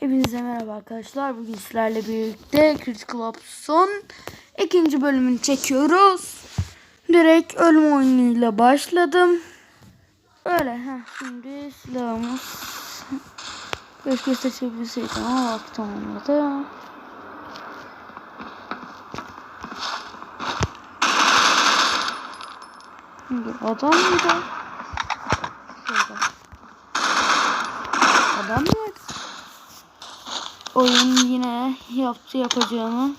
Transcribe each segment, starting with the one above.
Hepinize merhaba arkadaşlar. Bugün sizlerle birlikte Critical Ops'un ikinci bölümünü çekiyoruz. Direkt ölüm oyunuyla başladım. Öyle. Heh, şimdi silahımız. Keşke seçebilseydim ama vaktim olmadı. Şimdi adam mıydı? Şurada. Adam mı? Oyun yine yaptı yapacağını.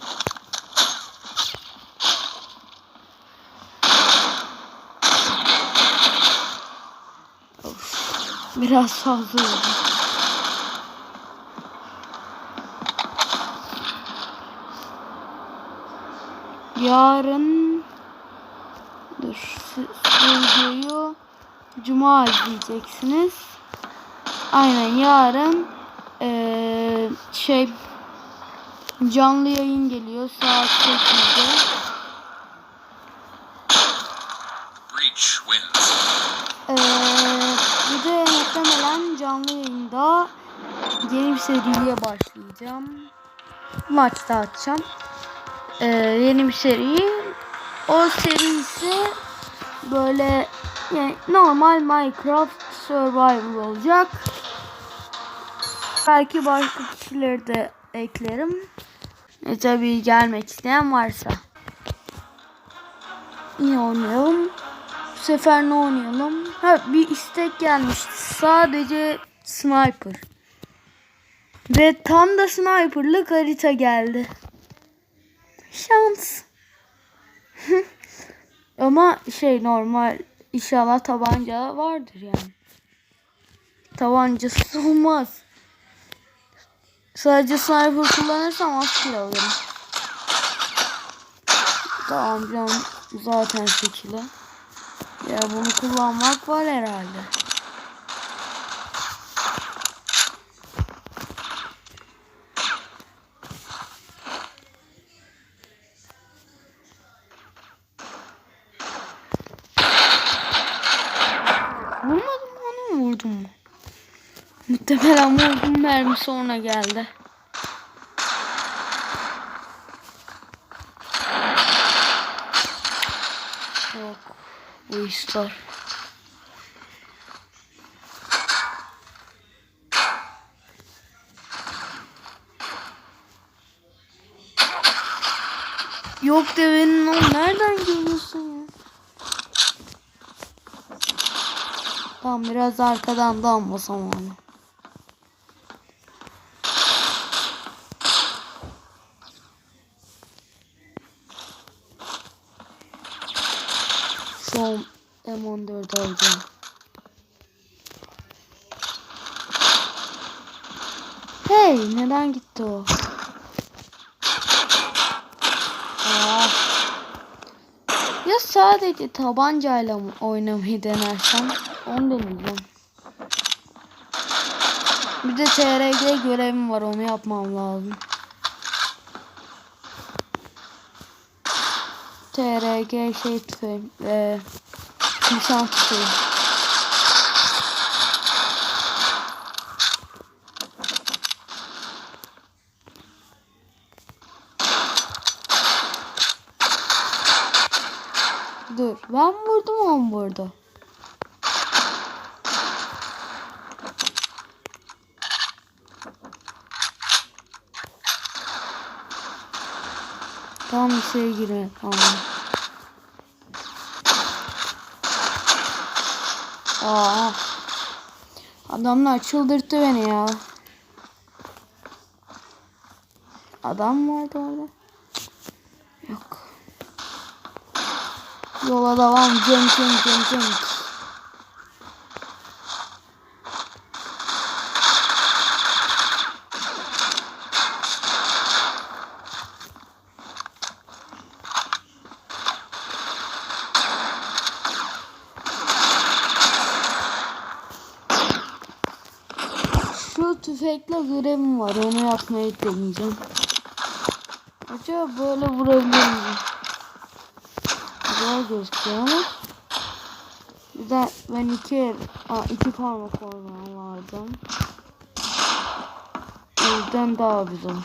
Of, Biraz fazla oldu. Yarın dur videoyu Cuma izleyeceksiniz. Aynen yarın eee, şey canlı yayın geliyor saat 8'de. Breach wins. Eee bir de muhtemelen canlı yayında yeni bir seriye başlayacağım. Maçta atacağım. Eee, yeni bir seri. O seri ise böyle yani normal Minecraft Survival olacak. Belki başka kişileri de eklerim. E tabi gelmek isteyen varsa. Yine oynayalım. Bu sefer ne oynayalım? Ha bir istek gelmişti. Sadece sniper. Ve tam da sniperlık harita geldi. Şans. Ama şey normal inşallah tabanca vardır yani. Tabancası olmaz. Sadece sniper kullanırsam az kill alırım. Tamam canım zaten 8'le. Ya bunu kullanmak var herhalde. Muhtemelen vurdum mermi sonra geldi. Yok. Bu ister. Yok devenin o nereden görüyorsun ya? Tamam biraz arkadan da almasam onu. Son M14 alacağım. Hey neden gitti o? Aa. Ya sadece tabancayla mı oynamayı denersem onu deneyeceğim. Bir de TRG görevim var onu yapmam lazım. TRG şey tüfeği. Eee nişan tüfeği. Dur ben vurdum on vurdu. Tam bir şey giriyor. Tamam. Aa. Adamlar çıldırttı beni ya. Adam vardı orada? Yok. Yola devam. Cem cem cem cem. Şu tüfekle görevim var. Onu yapmayı deneyeceğim. Acaba böyle vurabilir miyim? Güzel gözüküyor ama. Bir de ben iki aa, iki parmak oynamam lazım. O daha güzel.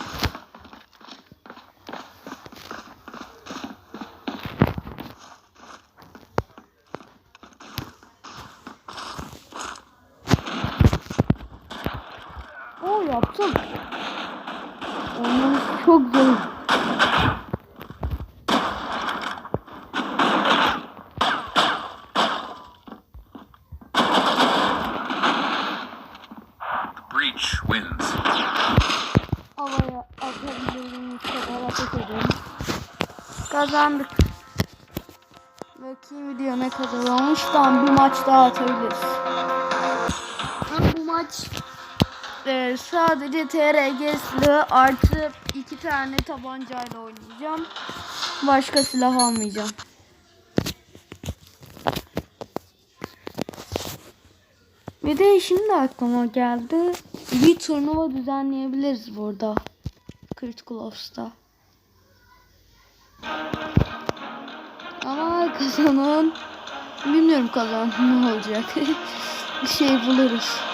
O yaptım. Onun çok zor. Breach wins. Havaya edelim. Kazandık. Bakayım video ne kadar olmuş. Tamam bir maç daha atabiliriz. Ama bu maç e, sadece TRG silahı artı iki tane tabancayla oynayacağım. Başka silah almayacağım. Bir de şimdi aklıma geldi. Bir turnuva düzenleyebiliriz burada. Critical Ops'ta. Ama kazanan bilmiyorum kazanan ne olacak. bir şey buluruz.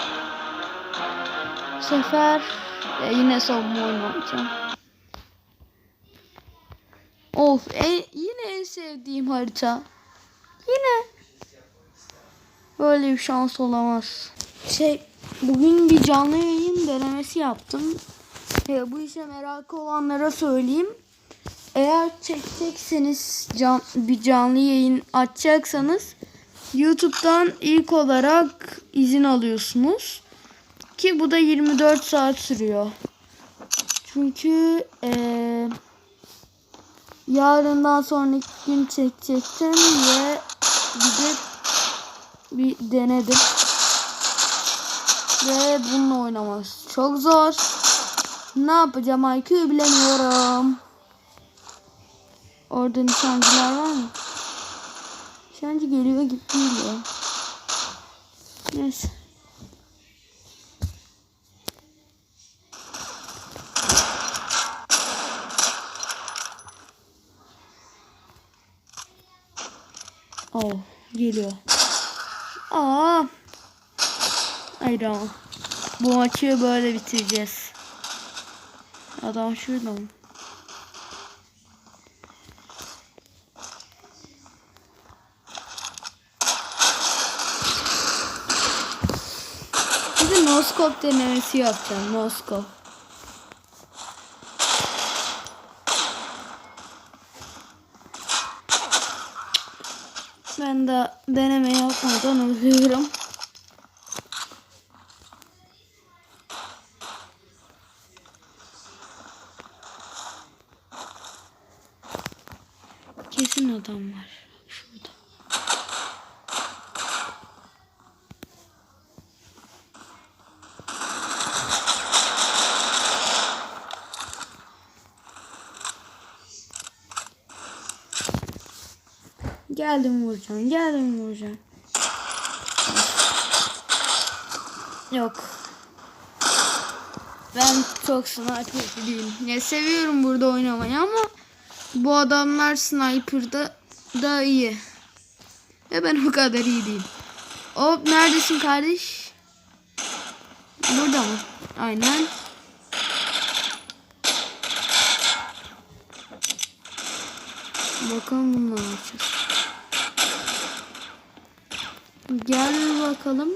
Sefer e, yine savunma oynayacağım. Of en, yine en sevdiğim harita. Yine. Böyle bir şans olamaz. Şey bugün bir canlı yayın denemesi yaptım. E, bu işe merakı olanlara söyleyeyim. Eğer çekecekseniz can, bir canlı yayın açacaksanız YouTube'dan ilk olarak izin alıyorsunuz. Ki bu da 24 saat sürüyor. Çünkü eee yarından sonraki gün çekecektim ve gidip bir denedim. Ve bununla oynaması çok zor. Ne yapacağım IQ bilemiyorum. Orada nişancılar var mı? Nişancı geliyor gitti ya. Neyse. Oh geliyor. Aa. Hayır ama. Bu maçı böyle bitireceğiz. Adam şurada mı? Bir de noskop denemesi yapacağım. Noskop. Ben de deneme yapmadan ölüyorum. Kesin adam var. Geldim vuracağım. Geldim vuracağım. Yok. Ben çok sniper değilim. Ya seviyorum burada oynamayı ama bu adamlar sniper'da da iyi. Ve ben o kadar iyi değilim. Hop neredesin kardeş? Burada mı? Aynen. Bakalım bununla ne yapacağız. Gel bakalım.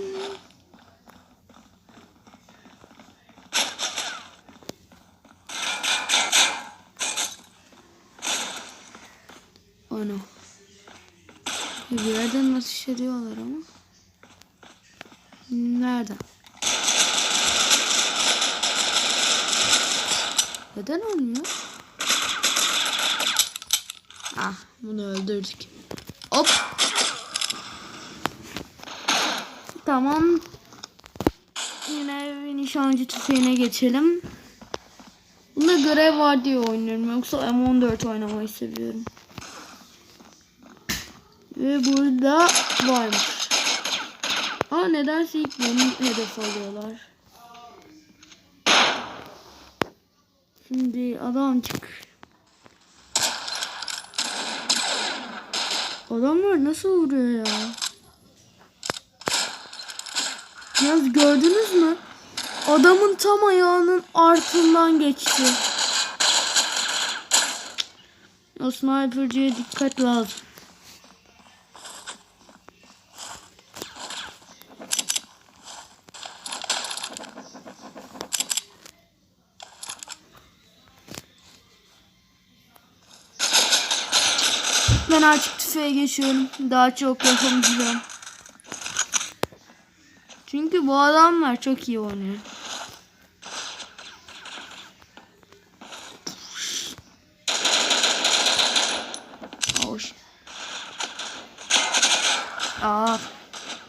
Ana. Bir yerden nasıl ediyorlar ama. Nereden? Neden olmuyor? Ah bunu öldürdük. Hop. Tamam. Yine nişancı tüfeğine geçelim. Bunda görev var diye oynuyorum. Yoksa M14 oynamayı seviyorum. Ve burada varmış. Aa nedense ilk beni hedef alıyorlar. Şimdi adam çık. Adamlar nasıl vuruyor ya? Yalnız gördünüz mü? Adamın tam ayağının altından geçti. O sniperciye dikkat lazım. Ben artık tüfeğe geçiyorum. Daha çok yapamayacağım. Çünkü bu adamlar çok iyi oynuyor. Hoş. Aa,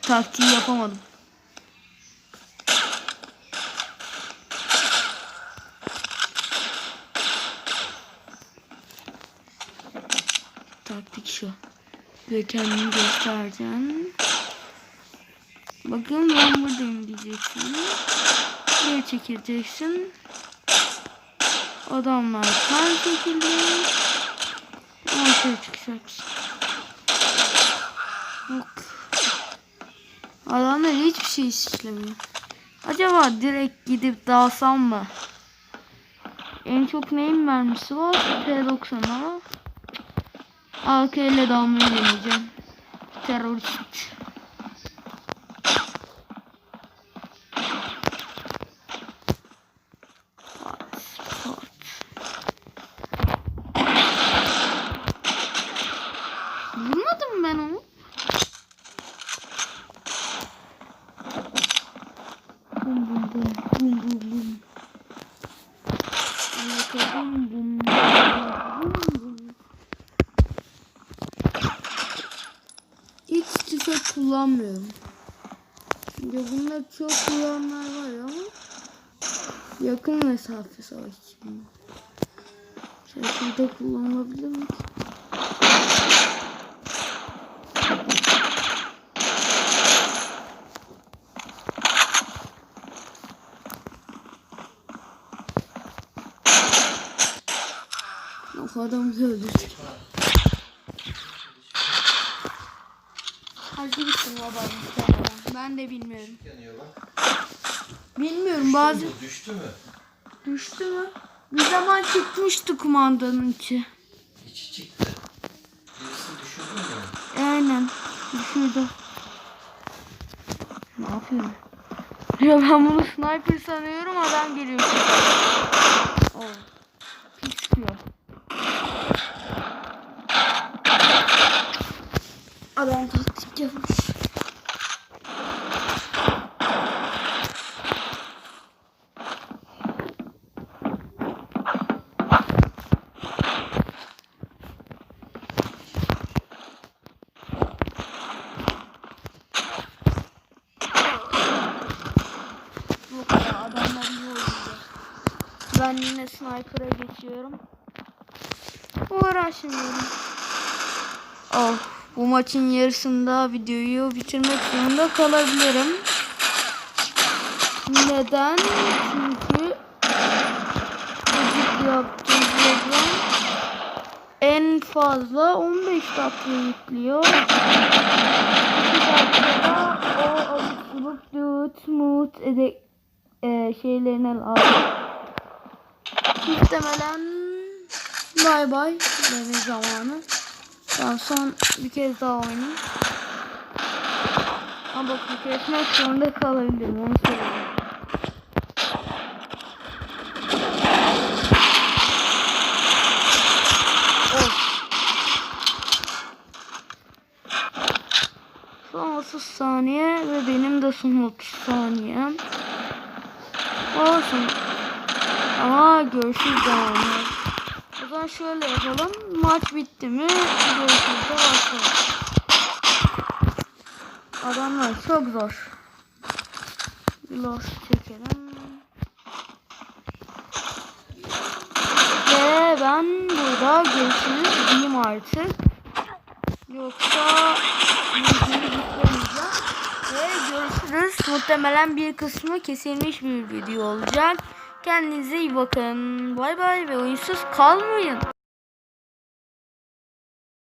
taktiği yapamadım. Taktik şu. Ve kendini göstereceksin. Bakın ben buradayım diyeceksin. Geri çekileceksin. Adamlar kan şekilde. Ortaya çıkacaksın. Yok. Adamlar hiçbir şey işlemiyor. Acaba direkt gidip dalsam mı? En çok neyin mermisi var? P90 ama. AK ile dalmayı deneyeceğim. Terörist. Vurmadım ben onu. Bum bum bum bum bum bum. Bum bum bum bum. Hiç tüfek kullanmıyorum. Şimdi bunda çok kullananlar var ama yakın mesafe savaş için. Şurada kullanılabilir mi? Yok adamı öldürdük. Hadi gitsin baba. Ben de bilmiyorum. bak. Bilmiyorum bazı Düştü mü? düştü mü? Bir zaman çıkmıştı kumandanın içi. İçi çıktı. Birisi düşürdü mü? Aynen. Düşürdü. Ne yapıyorum? Ya ben bunu sniper sanıyorum adam geliyor. Oh. Pis sıkıyor. Adam taktik yapmış. Ben yine sniper'a geçiyorum. Uğraşmıyorum. Oh, bu maçın yarısında videoyu bitirmek zorunda kalabilirim. Neden? Çünkü edit yaptığım program en fazla 15 dakika yüklüyor. 2 dakikada o subuk düt mut ede, e, şeylerine lazım. Muhtemelen bay bay deme zamanı. Ben son bir kez daha oynayayım. Ama bak kesmek zorunda kalabilirim onu söyleyeyim. Son 30 saniye ve benim de son 30 saniyem. Olsun. Ama görüşürüz devamlı. Zaman şöyle yapalım. Maç bitti mi görüşürüz başlayalım. Adamlar çok zor. Lost çekelim. Ve ben burada görüşürüz diyeyim artık. Yoksa. Ve görüşürüz. Muhtemelen bir kısmı kesilmiş bir video olacak. Kendinize iyi bakın. Bay bay ve oyunsuz kalmayın.